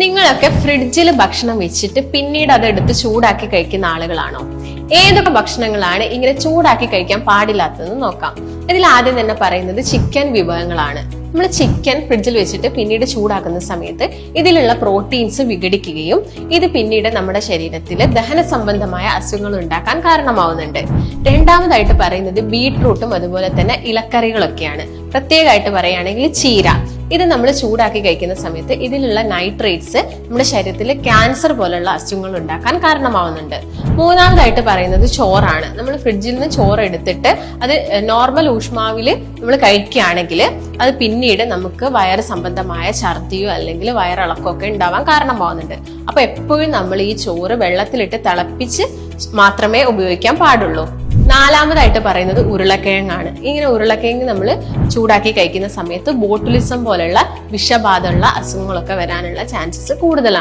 നിങ്ങളൊക്കെ ഫ്രിഡ്ജിൽ ഭക്ഷണം വെച്ചിട്ട് പിന്നീട് അത് എടുത്ത് ചൂടാക്കി കഴിക്കുന്ന ആളുകളാണോ? ഏതൊക്കെ ഭക്ഷണങ്ങളാണ് ഇങ്ങനെ ചൂടാക്കി കഴിക്കാൻ പാടില്ലാത്തതെന്ന് നോക്കാം. ഇതിൽ ആദ്യം തന്നെ പറയുന്നത് ചിക്കൻ വിഭവങ്ങളാണ്. നമ്മൾ ചിക്കൻ ഫ്രിഡ്ജിൽ വെച്ചിട്ട് പിന്നീട് ചൂടാക്കുന്ന സമയത്ത് ഇതിലുള്ള പ്രോട്ടീൻസ് വിഘടിക്കുകയും ഇത് പിന്നീട് നമ്മുടെ ശരീരത്തിൽ ദഹന സംബന്ധമായ അസുഖങ്ങൾ ഉണ്ടാക്കാൻ കാരണമാവുന്നുണ്ട്. രണ്ടാമതായിട്ട് പറയുന്നത് ബീട്രൂട്ടും അതുപോലെ തന്നെ ഇലക്കറികളൊക്കെയാണ്. പ്രത്യേകമായിട്ട് പറയുകയാണെങ്കിൽ ചീര. ഇത് നമ്മൾ ചൂടാക്കി കഴിക്കുന്ന സമയത്ത് ഇതിലുള്ള നൈട്രേറ്റ്സ് നമ്മുടെ ശരീരത്തിൽ ക്യാൻസർ പോലുള്ള അസുഖങ്ങൾ ഉണ്ടാക്കാൻ കാരണമാവുന്നുണ്ട്. മൂന്നാമതായിട്ട് പറയുന്നത് ചോറാണ്. നമ്മൾ ഫ്രിഡ്ജിൽ നിന്ന് ചോറ് എടുത്തിട്ട് അത് നോർമൽ ഊഷ്മാവിൽ നമ്മൾ കഴിക്കുകയാണെങ്കിൽ അത് പിന്നീട് നമുക്ക് വയറ് സംബന്ധമായ ഛർദിയോ അല്ലെങ്കിൽ വയറിളക്കോ ഒക്കെ ഉണ്ടാവാൻ കാരണമാവുന്നുണ്ട്. അപ്പൊ എപ്പോഴും നമ്മൾ ഈ ചോറ് വെള്ളത്തിലിട്ട് തിളപ്പിച്ച് മാത്രമേ ഉപയോഗിക്കാൻ പാടുള്ളൂ. നാലാമതായിട്ട് പറയുന്നത് ഉരുളക്കിഴങ്ങാണ്. ഇങ്ങനെ ഉരുളക്കിഴങ്ങ് നമ്മൾ ചൂടാക്കി കഴിക്കുന്ന സമയത്ത് ബോട്ടുലിസം പോലുള്ള വിഷബാധമുള്ള അസുഖങ്ങളൊക്കെ വരാനുള്ള ചാൻസസ് കൂടുതലാണ്.